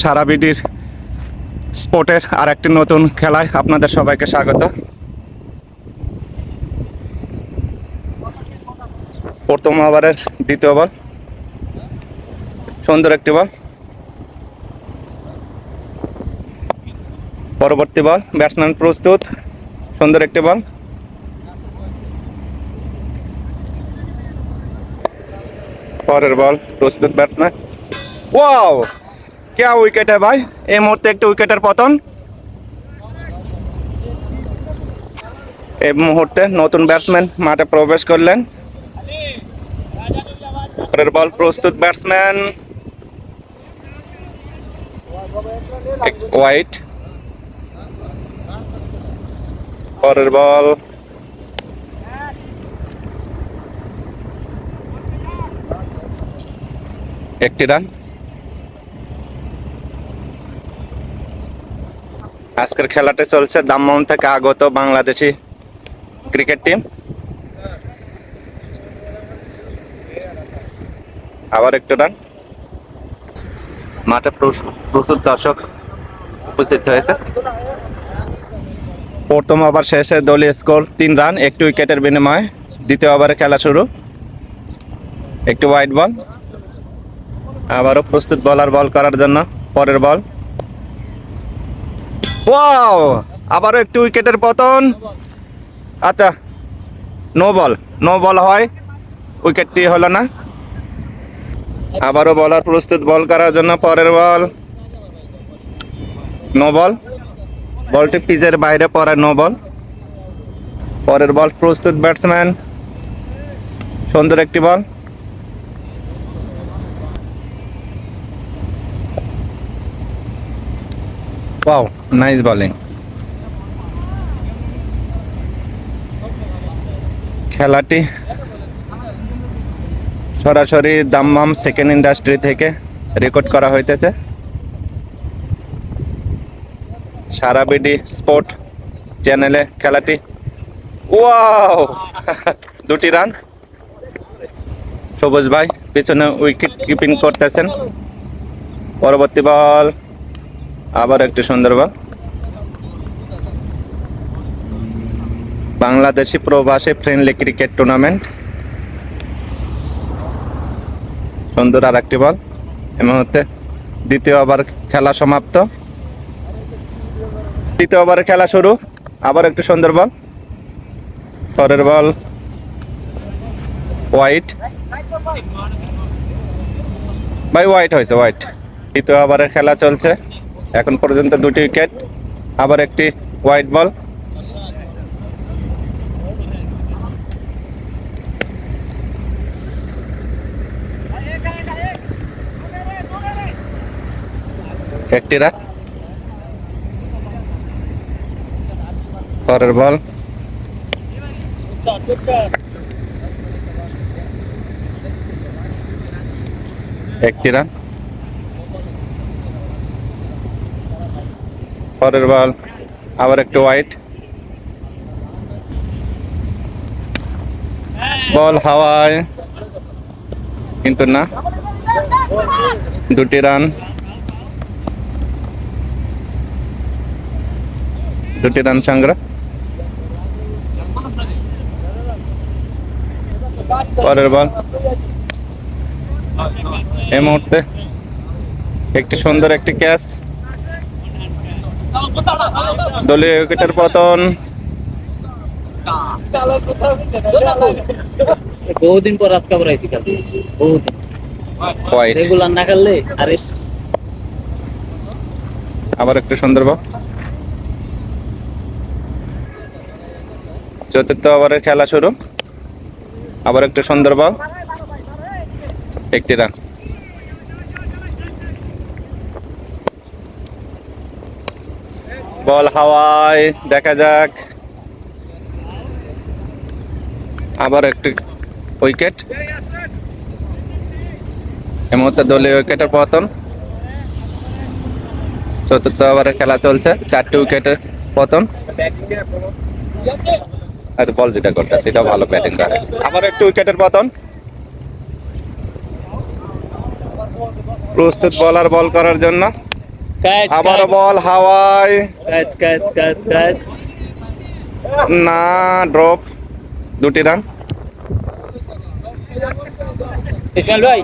সারা বিডির স্পোর্টের আর একটি নতুন খেলায় আপনাদের সবাইকে স্বাগত। প্রথম ওভারের দ্বিতীয় বল। সুন্দর একটি বল। পরবর্তী বল, ব্যাটসম্যান প্রস্তুত। সুন্দর একটি বল। পরের বল, প্রস্তুত ব্যাটসম্যান। ওয়াও! কে উইকেট ভাই? এই মুহূর্তে একটি উইকেটের পতন। এই মুহূর্তে নতুন ব্যাটসম্যান মাঠে প্রবেশ করলেন। পরের বল প্রস্তুত ব্যাটসম্যান হোয়াইট পরের বল একটি রান আজকের খেলাটি চলছে দামমাম থেকে আগত বাংলাদেশি ক্রিকেট টিম। আবার একটু রান মাঠে প্রচুর দর্শক উপস্থিত হয়েছে। প্রথম ওভার শেষে দলীয় স্কোর তিন রান, একটি উইকেটের বিনিময়ে দ্বিতীয় ওভারে খেলা শুরু। একটি হোয়াইট বল আবারও প্রস্তুত বলার বল করার জন্য পরের বল ওয়াও আবারও একটি উইকেটের পতন। আচ্ছা নো বল নো বল হয়। উইকেটটি হলো না। আবারও বলার প্রস্তুত বল করার জন্য পরের বল নো বল বলটি পিচের বাইরে পড়ে নো বল পরের বল প্রস্তুত ব্যাটসম্যান সুন্দর একটি বল ওয়াও নাইস বলিং খেলাটি সরাসরি দাম্মাম সেকেন্ড ইন্ডাস্ট্রি থেকে রেকর্ড করা হইতেছে। সারা বিডি স্পোর্ট চ্যানেলে খেলাটি। ওয়াও দুটি রান। সবুজ ভাই পিছনে উইকেট কিপিং করতেছেন। পরবর্তী বল আবার একটি সুন্দরবন। বাংলাদেশি প্রবাসী ফ্রেন্ডলি ক্রিকেট টুর্নামেন্ট সুন্দর আর একটি বল। এ মুহূর্তে দ্বিতীয় ওভার খেলা সমাপ্ত। তৃতীয় ওভারে খেলা শুরু। আবার একটু সুন্দর বল। পরের বল হোয়াইট। ভাই, হোয়াইট হয়েছে, হোয়াইট। তৃতীয় ওভারের খেলা চলছে। এখন পর্যন্ত দুটি উইকেট আবার একটি হোয়াইট বল একটি পরের বল একটি রান। পরের বল, আবার একটু হোয়াইট বল হাওয়ায়, কিন্তু না, দুটি রান। দুটি রান সংগ্রহ। পরের বল। এই মুহূর্তে একটি সুন্দর একটি ক্যাচ দলীয় উইকেটের পতন। বহুদিন পর আজকে আবার আইছি বহুদিন। রেগুলার না খেললে আরে। আবার একটু সুন্দর চতুর্থ ওভারের খেলা শুরু। আবার একটু সুন্দর বল। একটি রান। বল হাওয়ায় দেখা যাক। আবার একটি উইকেট এই মুহূর্তে দলীয় উইকেটের পতন। চতুর্থ ওভারের খেলা চলছে, চারটি উইকেটের পতন। হয়তো বল যেটা করতে সেটাও ভালো ব্যাটিং করে। আবার একটু উইকেটের পতন। প্রস্তুত বলার বল করার জন্য। আবারও বল হাওয়ায় ক্যাচ ক্যাচ ক্যাচ ক্যাচ না ড্রপ দুটি রান ইসমাইল ভাই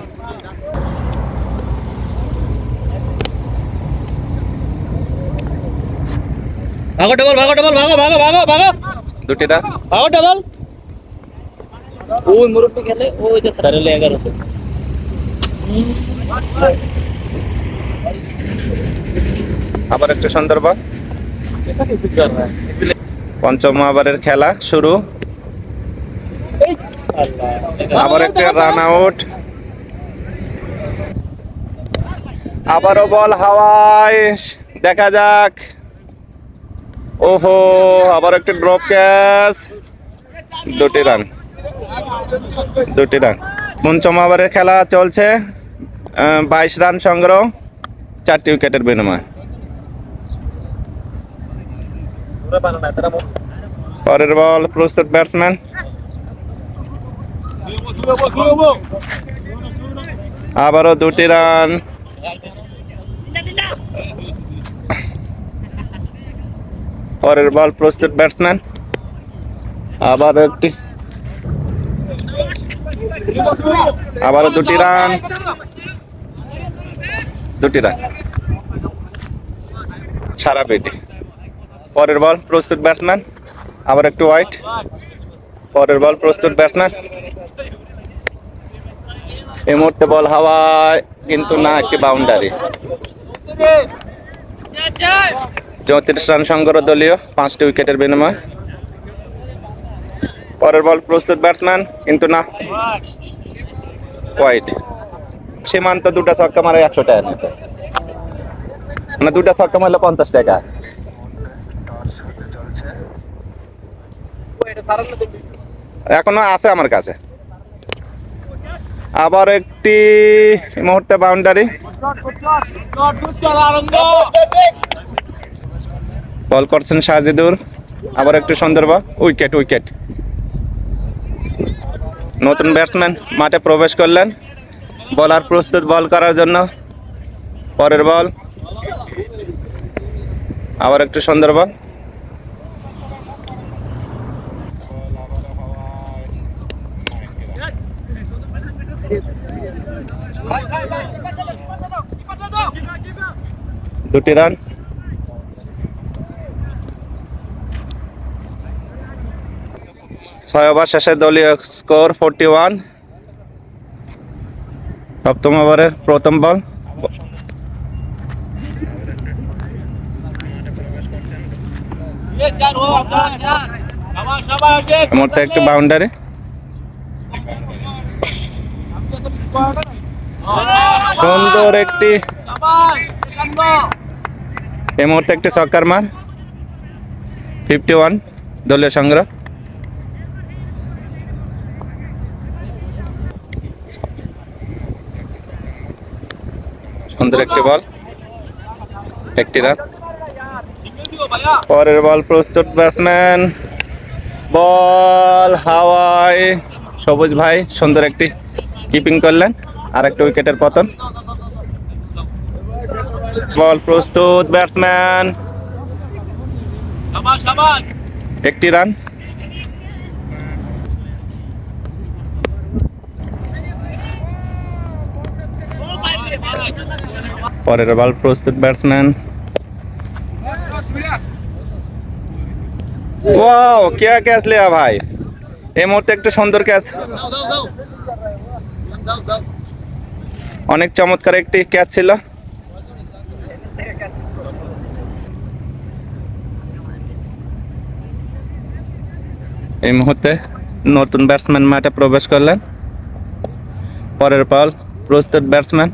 ভাগো ডবল ভাগো ডবল ভাগো ভাগো ভাগো ভাগো দুটি রান ভাগো ডবল ওই মুরব্বি খেলে ওই যে সারেলে এগারোতে আবার একটু সুন্দর বল পঞ্চম ওভারের খেলা শুরু। আবার একটা রান আউট আবারও বল হাওয়ায়। দেখা যাক। ওহো, আবার একটা ড্রপ ক্যাচ দুটি রান দুটি রান পঞ্চম ওভারের খেলা চলছে। বাইশ রান সংগ্রহ। চারটি উইকেটের বিনিময়। পরের বল, প্রস্তুত ব্যাটসম্যান। আবারও দুটি রান। পরের বল, প্রস্তুত ব্যাটসম্যান। আবার একটি। আবারও দুটি রান। দুটি রান। সারা পেটে। পরের বল প্রস্তুত ব্যাটসম্যান আবার একটু হোয়াইট পরের বল প্রস্তুত ব্যাটসম্যান এই মুহূর্তে বল হাওয়ায়, কিন্তু না একটি বাউন্ডারি চৌত্রিশ রান সংগ্রহ দলীয়, পাঁচটি উইকেটের বিনিময়। পরের বল প্রস্তুত ব্যাটসম্যান কিন্তু না। হোয়াইট সীমান্ত দুটা ছক্কা মারে একশো টাকা নিছে। মানে দুটা ছক্কা মারলে পঞ্চাশ টাকা। এখনও আছে আমার কাছে। আবার একটি মুহূর্তে বাউন্ডারি বল করছেন সাজিদুর। আবার একটু সুন্দর বল উইকেট উইকেট নতুন ব্যাটসম্যান মাঠে প্রবেশ করলেন। বলার প্রস্তুত বল করার জন্য। পরের বল। আবার একটু সুন্দর বল। দুটি রান। ছয় ওভার শেষে দলীয় স্কোর ফোরটি ওয়ান। সপ্তম ওভারের প্রথম বল। মুহূর্তে একটু বাউন্ডারি সুন্দর একটি এই মুহূর্তে একটি সক্কার মার ফিফটি ওয়ান দলীয় সংগ্রহ। সুন্দর একটি বল। একটি রান। পরের বল প্রস্তুত ব্যাটসম্যান। বল হাওয়ায়। সবুজ ভাই, সুন্দর একটি কিপিং করলেন। আর একটা উইকেটের পতন। বল প্রস্তুত ব্যাটসম্যান। একটি রান। পরের বল প্রস্তুত ব্যাটসম্যান। ওয়াও কে ক্যাচ লেয়া ভাই? এই মুহূর্তে একটা সুন্দর ক্যাচ। অনেক চমৎকার একটি ক্যাচ ছিল। এই মুহূর্তে নতুন ব্যাটসম্যান মাঠে প্রবেশ করলেন। পরের বল প্রস্তুত ব্যাটসম্যান।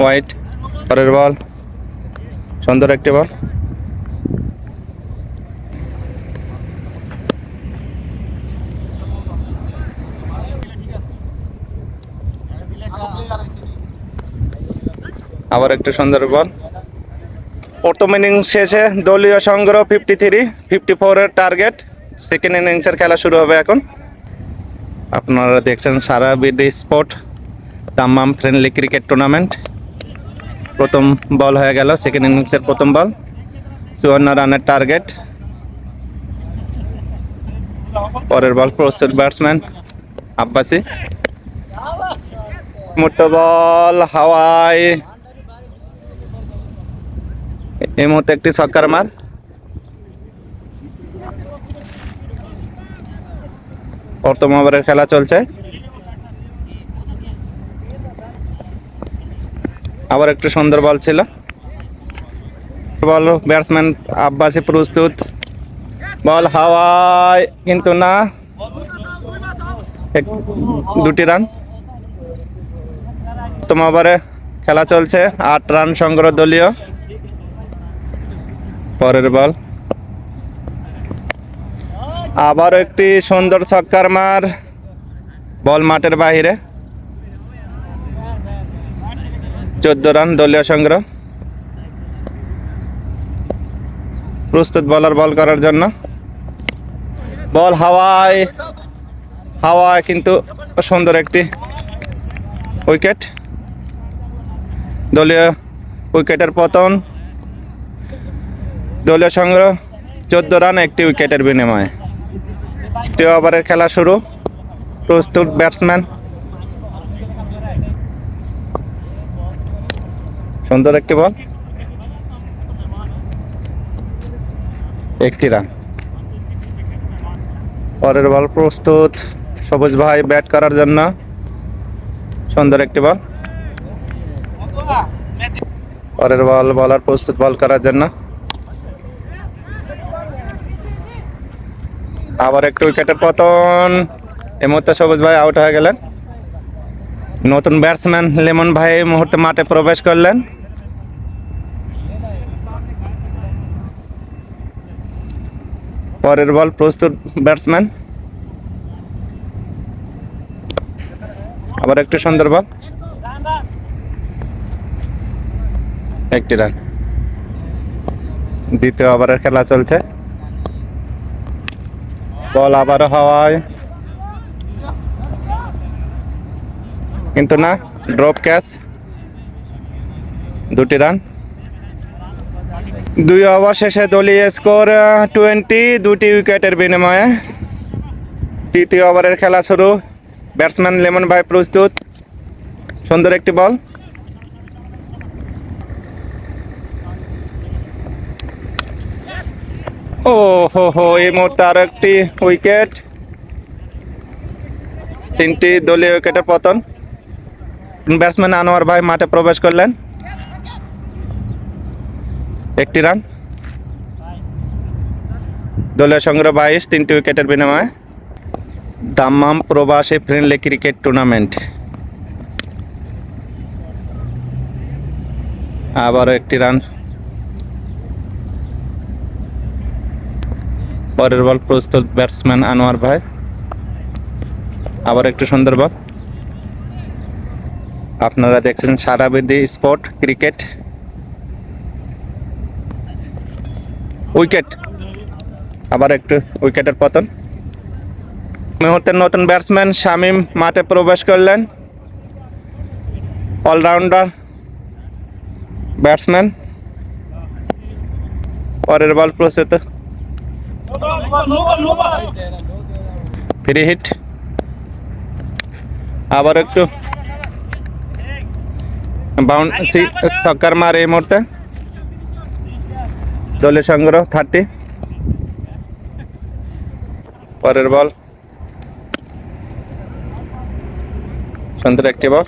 হোয়াইট, পরের বল। সুন্দর একটি বল। আবার একটু সুন্দর বল। প্রথম ইনিংস শেষে দলীয় সংগ্রহ ফিফটি থ্রি ফিফটি ফোরের টার্গেট সেকেন্ড ইনিংসের খেলা শুরু হবে এখন। আপনারা দেখছেন সারা BD sport, Dammam friendly cricket tournament প্রথম বল হয়ে গেল সেকেন্ড ইনিংসের প্রথম বল। চুয়ান্ন রানের টার্গেট পরের বল প্রস্তুত ব্যাটসম্যান আব্বাসি। মুহূর্ত বল হাওয়ায় এই মুহূর্তে একটি ছক্কার মার। প্রথম ওভারের খেলা চলছে। আবার একটু সুন্দর বল ছিল। বল ব্যাটসম্যান আব্বাসি প্রস্তুত। বল হাওয়ায়, কিন্তু না। দুটি রান ওভারে খেলা চলছে, আট রান সংগ্রহ দলীয় পরের বল। আবারও একটি সুন্দর ছক্কার মার। বল মাঠের বাহিরে চোদ্দ রান, দলীয় সংগ্রহ। প্রস্তুত বলার বল করার জন্য। বল হাওয়ায় হাওয়ায় কিন্তু সুন্দর একটি উইকেট দলীয় উইকেটের পতন। দলীয় সংগ্রহ, চোদ্দ রান, একটি উইকেটের বিনিময়ে। তৃতীয় ওভারের খেলা শুরু। প্রস্তুত ব্যাটসম্যান সুন্দর একটি বল। একটি রান। পরের বল প্রস্তুত। সবুজ ভাই ব্যাট করার জন্য। সুন্দর একটি বল। পরের বল, বলার প্রস্তুত বল করার জন্য। আবার একটু উইকেটের পতন। এই মুহূর্তে সবুজ ভাই আউট হয়ে গেলেন। নতুন ব্যাটসম্যান লেমন ভাই এই মুহূর্তে মাঠে প্রবেশ করলেন। পরের বল প্রস্তুত ব্যাটসম্যান। আবার একটু সুন্দর বল। একটি রান। দ্বিতীয় ওভারের খেলা চলছে। বল আবারও হওয়ায়। কিন্তু না, ড্রপ ক্যাচ। দুটি রান। দুই ওভার শেষে দলীয় স্কোর টোয়েন্টি দুটি উইকেটের বিনিময়ে। তৃতীয় ওভারের খেলা শুরু। ব্যাটসম্যান লেমন ভাই প্রস্তুত। সুন্দর একটি বল। ও হো হো, এই মুহূর্তে আরও একটি উইকেট। তিনটি দলীয় উইকেটের পতন। ব্যাটসম্যান আনোয়ার ভাই মাঠে প্রবেশ করলেন। একটি রান। দলীয় সংগ্রহ বাইশ, তিনটি উইকেটের বিনিময়ে। দাম্মাম প্রবাসী ফ্রেন্ডলি ক্রিকেট টুর্নামেন্ট। আবারও একটি রান। পরের বল প্রস্তুত ব্যাটসম্যান আনোয়ার ভাই। আবার একটু সুন্দর বল। আপনারা দেখছেন সারা সারাবিদি স্পোর্ট ক্রিকেট। উইকেট। আবার একটু উইকেটের পতন। মুহূর্তের নতুন ব্যাটসম্যান শামীম মাঠে প্রবেশ করলেন। Allrounder batsman. পরের বল প্রস্তুত। Free hit. আবার একটু বাউন্ড সি সক্কার মার এই মুহূর্তে। দলের সংগ্রহ থার্টি পরের বল সুন্দর একটি বল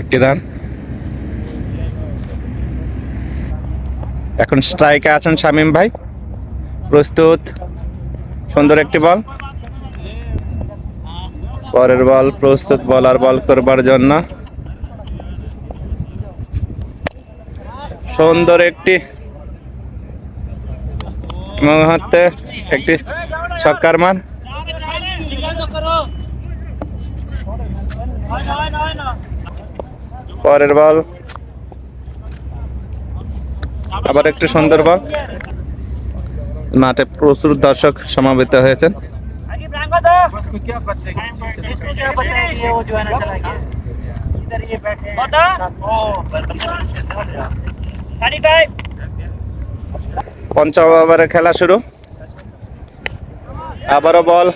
একটি রান এখন স্ট্রাইকে আছেন শামীম ভাই। প্রস্তুত। সুন্দর একটি বল পরের বল প্রস্তুত বলার বল করবার জন্য। সুন্দর একটি মুহূর্তে একটি ছক্কার মান পরের বল। আবার একটি সুন্দর বল। মাঠে প্রচুর দর্শক সমাবেত হয়েছেন। उसको क्या बताएंगे इसको क्या बताएंगे वो जो है ना चला गया इधर ये बैठे हैं পঞ্চম ওভারের খেলা শুরু আবারও বল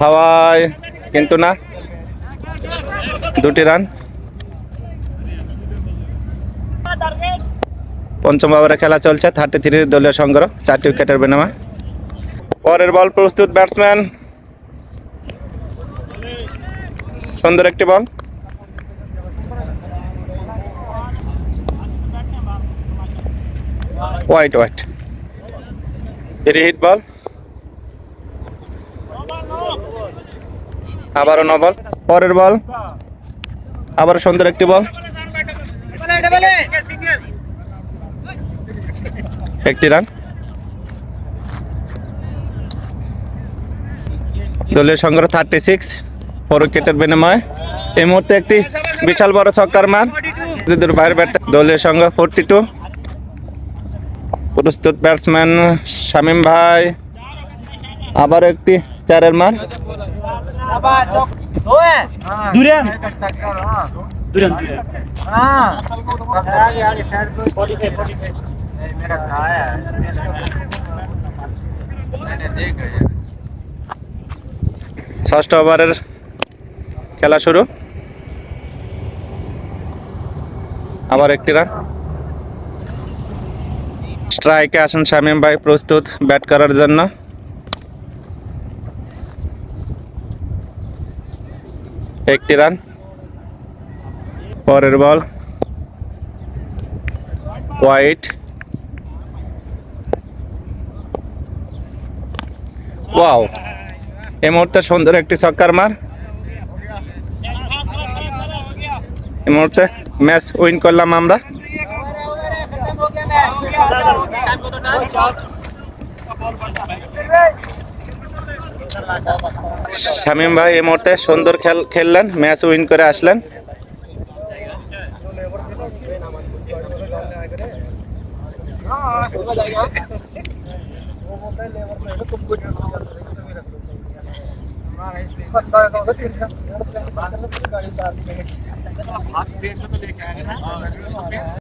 হাওয়ায় কিন্তু না দুটি রান পঞ্চম ওভারে খেলা চলছে থার্টি থ্রি দলীয় সংগ্রহ চারটি উইকেটের বিনিময় পরের বল প্রস্তুত ব্যাটসম্যান সুন্দর একটি বল। হোয়াইট হোয়াইট এটি হিট বল আবারও বল পরের বল আবারও সুন্দর একটি বল একটি রান দলীয় সংগ্রহ থার্টি সিক্স পরকেটের বিনিময়। এই মুহূর্তে একটি বিশাল বড় ছক্কার মার জিদুর বাইরে ব্যাট দলীয় সংখ্যা ফোরটি টু প্রস্তুত ব্যাটসম্যান শামীম ভাই। আবার একটি চারের মার ষষ্ঠ ওভারের খেলা শুরু। আবার একটি রান স্ট্রাইকে আসেন শামীম ভাই, প্রস্তুত ব্যাট করার জন্য। একটি রান। পরের বল। হোয়াইট। ওয়াও। এই মুহূর্তে সুন্দর একটি ছক্কার মার। এই মুহূর্তে ম্যাচ উইন করলাম আমরা শামীম ভাই এই মুহূর্তে সুন্দর খেল খেললেন ম্যাচ উইন করে আসলেন हमारा